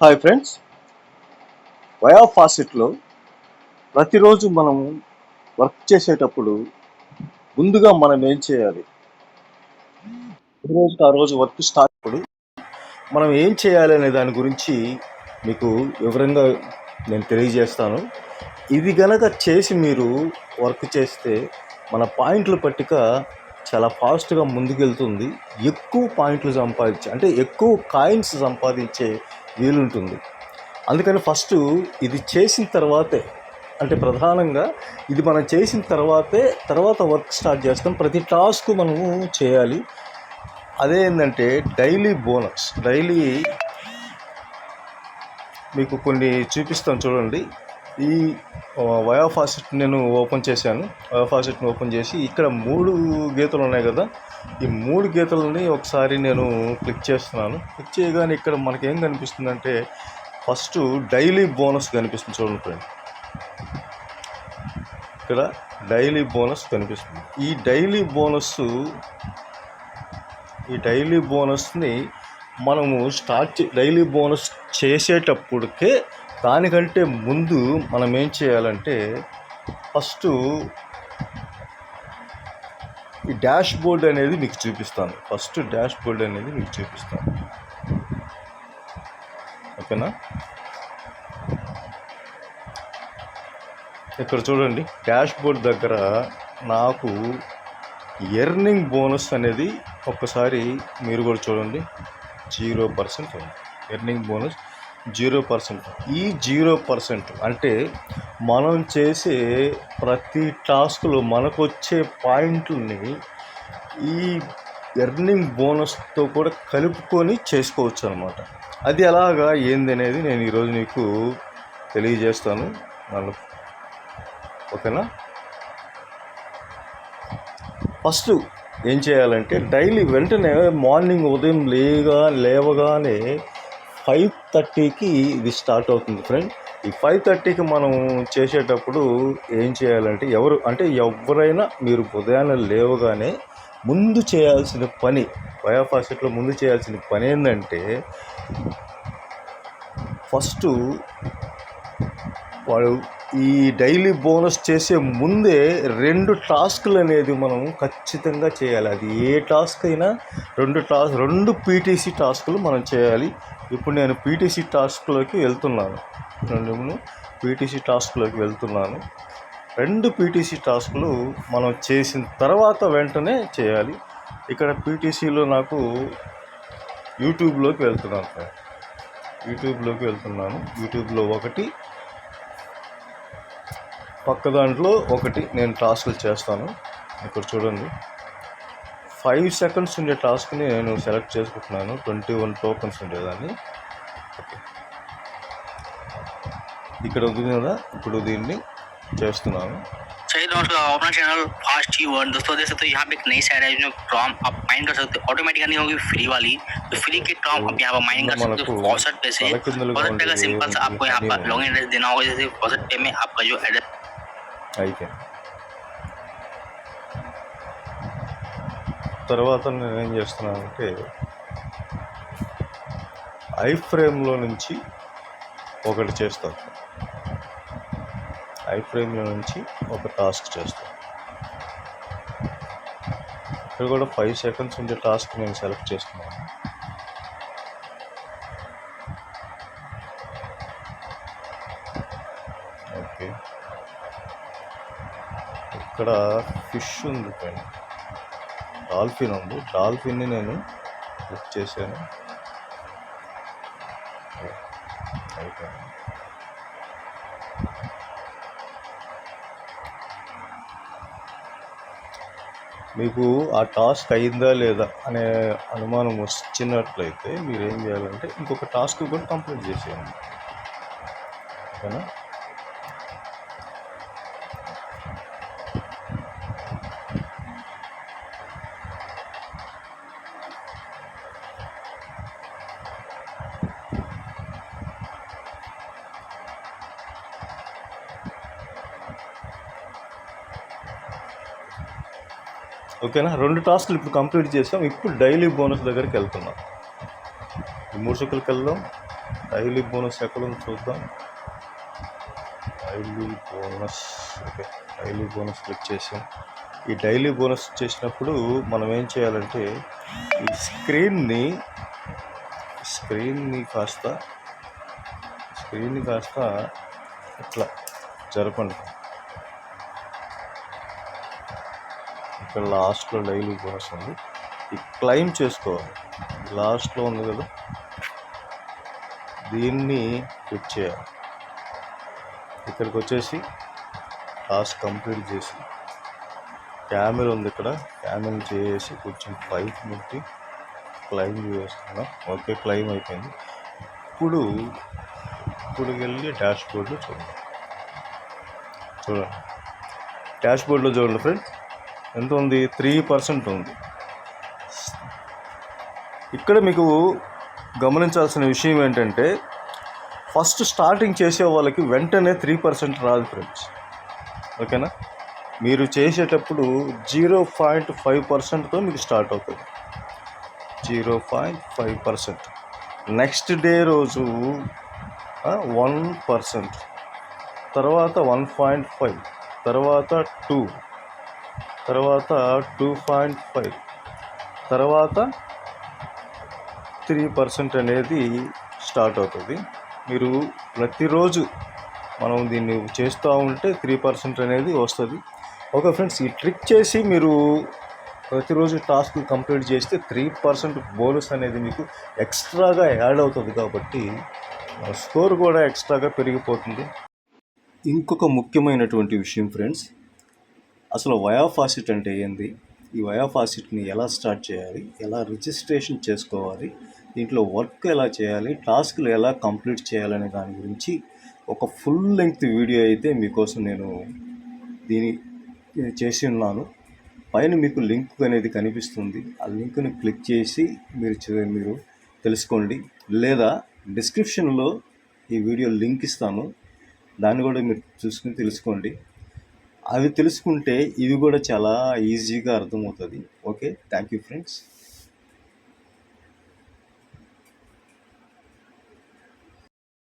Hi friends via ఫాసిట్లో ప్రతిరోజు మనం work చేసేటప్పుడు ముందుగా మనం ఏం చేయాలి? రోజుకి ఆ రోజు వర్క్ స్టార్ట్ అప్పుడు మనం ఏం చేయాలి అనే దాని గురించి మీకు వివరంగా నేను తెలియజేస్తాను. ఇది గనక చేసి మీరు వర్క్ చేస్తే మన పాయింట్ల పట్టిక చాలా ఫాస్ట్గా ముందుకెళ్తుంది. ఎక్కువ పాయింట్లు సంపాదించే అంటే ఎక్కువ కాయిన్స్ సంపాదించే వీలుంటుంది. అందుకని ఫస్ట్ ఇది చేసిన తర్వాతే అంటే ప్రధానంగా ఇది మనం చేసిన తర్వాతే తర్వాత వర్క్ స్టార్ట్ చేస్తాం. ప్రతి టాస్క్ మనము చేయాలి. అదే ఏంటంటే డైలీ బోనస్. డైలీ మీకు కొన్ని చూపిస్తాను చూడండి. ఈ వయా నేను ఓపెన్ చేశాను. వయోఫాసెట్ని ఓపెన్ చేసి ఇక్కడ మూడు గీతలు ఉన్నాయి కదా. ఈ మూడు గీతలని ఒకసారి నేను క్లిక్ చేస్తున్నాను. క్లిక్ చేయగానే ఇక్కడ మనకేం కనిపిస్తుందంటే ఫస్ట్ డైలీ బోనస్ కనిపిస్తుంది చూడండి ఫ్రెండ్. ఇక్కడ డైలీ బోనస్ కనిపిస్తుంది. ఈ డైలీ బోనస్ ఈ డైలీ బోనస్ని మనము స్టార్ట్ డైలీ బోనస్ చేసేటప్పటికే దానికంటే ముందు మనం ఏం చేయాలంటే ఫస్ట్ ఈ డాష్ బోర్డ్ అనేది మీకు చూపిస్తాను. ఫస్ట్ డాష్ బోర్డ్ అనేది మీకు చూపిస్తాను. ఓకేనా? ఇక్కడ చూడండి డాష్ బోర్డ్ దగ్గర నాకు ఎర్నింగ్ బోనస్ అనేది ఒక్కసారి మీరు కూడా చూడండి. జీరో పర్సెంట్ ఉంది. Earning bonus zero percent. ఈ జీరో పర్సెంట్ అంటే మనం చేసే ప్రతి టాస్క్లో మనకు వచ్చే పాయింట్లని ఈ ఎర్నింగ్ బోనస్తో కూడా కలుపుకొని చేసుకోవచ్చు అనమాట అది ఎలాగా ఏంది అనేది నేను ఈరోజు నీకు తెలియజేస్తాను. నన్ను ఓకేనా? ఫస్ట్ ఏం చేయాలంటే డైలీ వెంటనే మార్నింగ్ ఉదయం లేగా లేవగానే ఫైవ్ థర్టీకి ఇది స్టార్ట్ అవుతుంది ఫ్రెండ్. ఈ ఫైవ్ థర్టీకి మనం చేసేటప్పుడు ఏం చేయాలంటే ఎవరు అంటే ఎవరైనా మీరు ఉదయాన్నే లేవగానే ముందు చేయాల్సిన పని బయోఫాసెట్లో ముందు చేయాల్సిన పని ఏంటంటే ఫస్ట్ వాడు ఈ డైలీ బోనస్ చేసే ముందే రెండు టాస్క్లు అనేది మనం ఖచ్చితంగా చేయాలి. అది ఏ టాస్క్ అయినా రెండు టాస్క్ రెండు పీటీసీ టాస్కులు మనం చేయాలి. ఇప్పుడు నేను పీటీసీ టాస్క్లోకి వెళ్తున్నాను. నేను పీటీసీ టాస్క్లోకి వెళ్తున్నాను. రెండు పీటీసీ టాస్కులు మనం చేసిన తర్వాత వెంటనే చేయాలి. ఇక్కడ పీటీసీలో నాకు యూట్యూబ్లోకి వెళ్తున్నాను సార్. యూట్యూబ్లోకి వెళ్తున్నాను. యూట్యూబ్లో ఒకటి పక్క దాంట్లో ఒకటి నేను టాస్క్లు చేస్తాను ఇక్కడ చూడండి ఫైవ్ సెకండ్స్ ఉండే టాస్క్ని నేను సెలెక్ట్ చేసుకుంటున్నాను ట్వంటీ వన్ టోకన్స్ ఉండేదాన్ని ఓకే ఇక్కడ ఉంది కదా ఇప్పుడు దీన్ని చేస్తున్నాను चलिए दोस्तों अपना चैनल फास्ट ही वर्ड दोस्तों देख सकते हो यहाँ पे एक नई साइड है जिसमें टॉम आप माइंड कर सकते हो ऑटोमेटिक नहीं होगी फ्री वाली तो फ्री के टॉम आप यहाँ पर माइंड कर सकते हो फॉसट पे से फॉसट पे का सिंपल सा आपको यहाँ पर लॉगिन एड्रेस देना होगा जैसे फॉसट पे में आपका जो एड्रेस అయితే తర్వాత నేను ఏం చేస్తున్నానంటే ఐ ఫ్రేమ్లో నుంచి ఒకటి చేస్తాను ఐ ఫ్రేమ్లో నుంచి ఒక టాస్క్ చేస్తాను ఇక్కడ కూడా ఫైవ్ సెకండ్స్ ఉండే టాస్క్ నేను సెలెక్ట్ చేసుకున్నాను ఓకే ఇక్కడ ఫిష్ ఉంది పైన. డాల్ఫిన్ ఉంది. డాల్ఫిన్ని నేను బుక్ చేశాను. అయిపోయింది. మీకు ఆ టాస్క్ అయిందా లేదా అనే అనుమానం వచ్చినట్లయితే మీరు ఏం చేయాలంటే ఇంకొక టాస్క్ కూడా కంప్లీట్ చేసేయండి. ఓకేనా? ఓకేనా? రెండు టాస్క్లు ఇప్పుడు కంప్లీట్ చేసాం. ఇప్పుడు డైలీ బోనస్ దగ్గరికి వెళ్తున్నాం. ఈ మూడు చుక్కలకి వెళ్దాం. డైలీ బోనస్ ఎక్కడ చూద్దాం. Daily bonus okay. Daily bonus click చేసాం. ఈ డైలీ బోనస్ చేసినప్పుడు మనం ఏం చేయాలంటే ఈ స్క్రీన్ని స్క్రీన్ని కాస్త స్క్రీన్ని కాస్త ఇట్లా జరపండి. ఇక్కడ లాస్ట్లో డైలీ బోనస్ ఉంది ఇది క్లైమ్ చేసుకోవాలి. లాస్ట్లో ఉంది కదా. దీన్ని క్లిక్ చేయాలి. ఇక్కడికి వచ్చేసి టాస్క్ కంప్లీట్ చేసి క్యామెరా ఉంది ఇక్కడ. క్యామెరా చేసి కొంచెం పైకి ముట్టి క్లైమ్ చేస్తున్నాం. ఓకే క్లైమ్ అయిపోయింది. ఇప్పుడు ఇప్పుడు వెళ్ళి డాష్ బోర్డ్లో చూడండి. చూడండి. డాష్ బోర్డ్లో చూడండి ఫ్రెండ్. ఎంత ఉంది త్రీ పర్సెంట్ ఉంది. ఇక్కడ మీకు గమనించాల్సిన విషయం ఏంటంటే ఫస్ట్ స్టార్టింగ్ చేసే వాళ్ళకి వెంటనే త్రీ పర్సెంట్ రాదు ఫ్రెండ్స్. ఓకేనా? మీరు చేసేటప్పుడు జీరో పాయింట్ ఫైవ్ పర్సెంట్తో మీకు స్టార్ట్ అవుతుంది. Zero point five percent. Next day రోజు వన్ పర్సెంట్. తర్వాత వన్ పాయింట్ ఫైవ్. తర్వాత టూ. తర్వాత టూ పాయింట్ ఫైవ్. తర్వాత త్రీ పర్సెంట్ అనేది స్టార్ట్ అవుతుంది. మీరు ప్రతిరోజు మనం దీన్ని చేస్తూ ఉంటే త్రీ పర్సెంట్ అనేది వస్తుంది. ఓకే ఫ్రెండ్స్ ఈ ట్రిక్ చేసి మీరు ప్రతిరోజు టాస్క్ కంప్లీట్ చేస్తే త్రీ పర్సెంట్ బోనస్ అనేది మీకు ఎక్స్ట్రాగా యాడ్ అవుతుంది కాబట్టి స్కోర్ కూడా ఎక్స్ట్రాగా పెరిగిపోతుంది. ఇంకొక ముఖ్యమైనటువంటి విషయం ఫ్రెండ్స్ అసలు వయోఫాసిట్ అంటే ఏంది? ఈ వయోఫాసిట్ని ఎలా స్టార్ట్ చేయాలి? ఎలా రిజిస్ట్రేషన్ చేసుకోవాలి? దీంట్లో వర్క్ ఎలా చేయాలి? టాస్క్లు ఎలా కంప్లీట్ చేయాలనే దాని గురించి ఒక ఫుల్ లెంగ్త్ వీడియో అయితే మీకోసం నేను దీని చేసి ఉన్నాను. పైన మీకు లింక్ అనేది కనిపిస్తుంది. ఆ లింక్ని క్లిక్ చేసి మీరు మీరు తెలుసుకోండి. లేదా డిస్క్రిప్షన్లో ఈ వీడియో లింక్ ఇస్తాను. దాన్ని కూడా మీరు చూసుకుని తెలుసుకోండి. అవి తెలుసుకుంటే ఇవి కూడా చాలా ఈజీగా అర్థమవుతుంది. Okay thank you friends.